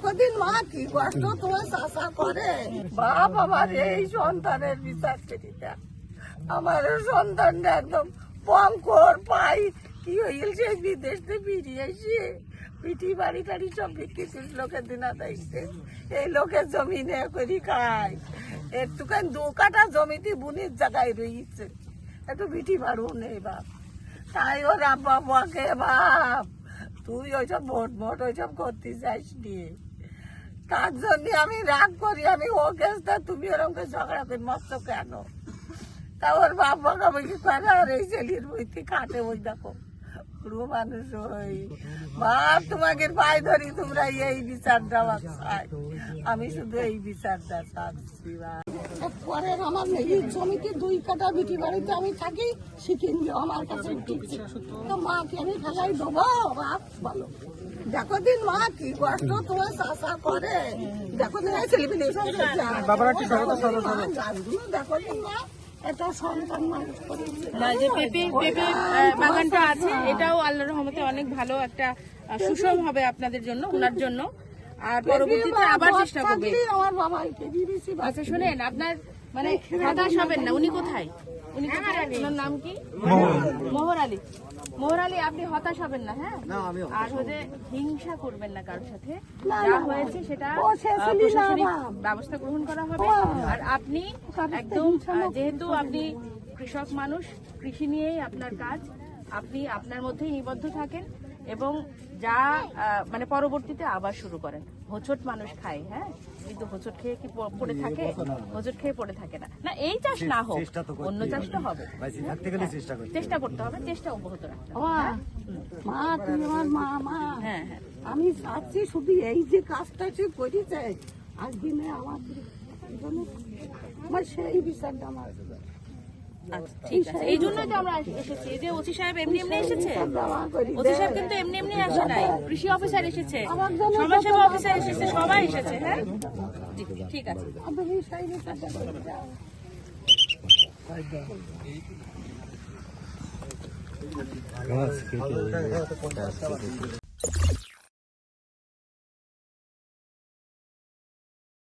দেখো দিন মা কি কষ্ট তোমার চাষা করে? বাপ আমার এই সন্তানের বিচার করি না। আমার সন্তানটা একদম পঙ্কর পাই। কি হয়েছে বিদেশ থেকে বেরিয়ে এসে পিঠি বাড়ি টাড়ি সব বিক্রি করে লোকের দিনা দেখছে এই লোকের জমিনে করি খায় একটুখানি দু কাটা জমিতে বুনির জায়গায় রয়েছে। একটু বিটি বাড়ু নেই বাপ। তাই ওর আব্বা বকে বাপ, তুই ওইসব ভোট ভোট ওইসব করতে যাস নিয়ে তার জন্য আমি রাগ করি, আমি ও কেসটা তুমি ওরকম করে ঝগড়া করি, মস্ত কেন? তা ওর বাপ বকাবকি করে আর এই ছেলের বইতে কাটে বই দেখো? পুরো মানুষ ওই বাপ তোমাকে পায়ে ধরি তোমরা এই বিচার দেওয়া চাই আমি শুধু এই বিচারটা চাচ্ছি পরের আমার এই জমিতে দুই কাটা বিটি বাড়িতে আমি থাকি শিখিন আমার কাছে তো মাকে আমি ফেলাই দেবো বাপ বলো। দেখো দিন মা কি কষ্ট তোমার চাষা করে। দেখো দিন ছেলেপিলে দেখো দিন মা। এটা সন্তান মানুষ করেছে। না যে পেঁপে পেঁপে বাগানটা আছে এটাও আল্লাহর রহমতে অনেক ভালো একটা সুষম হবে আপনাদের জন্য ওনার জন্য। আর পরবর্তীতে আবার চেষ্টা করবে। আচ্ছা শোনেন আপনার মানে হতাশ হবেন না উনি কোথায়? উনি ওনার নাম কি? মোহর আলী। মোহর আলী। আপনি হতাশ হবেন না হ্যাঁ? আর হচ্ছে হিংসা করবেন না কারোর সাথে। যা হয়েছে সেটা প্রশাসনিক ব্যবস্থা গ্রহণ করা হবে। আর আপনি একদম যেহেতু আপনি কৃষক মানুষ কৃষি নিয়েই আপনার কাজ। আপনি আপনার মধ্যেই নিবদ্ধ থাকেন। এবং যা মানে পরবর্তীতে আবার শুরু করেন। হোঁচট মানুষ খায় হ্যাঁ? কিন্তু হোঁচট খেয়ে কি পড়ে থাকে? হোঁচট খেয়ে পড়ে থাকে না। না এই চাষ না হোক অন্য চাষ তো হবে। বাইসে থাকতে গেলে চেষ্টা চেষ্টা করতে হবে চেষ্টা অব্যাহত রাখতে হবে মা তুমি আমার মা মা হ্যাঁ হ্যাঁ। আমি চাচ্ছি শুধু এই যে কাজটা সে করেছে আজ দিনে আমার জন্য আমার সেই বিচারটা আমার ঠিক আছে এই জন্যই তো আমরা এসেছি যে ওসি সাহেব এমনি এমনি এসেছে ওসি সাহেব কিন্তু এমনি এমনি আসে নাই কৃষি অফিসার এসেছে সমাজসেবা অফিসার এসেছে সবাই এসেছে হ্যাঁ ঠিক আছে গাছ কেটে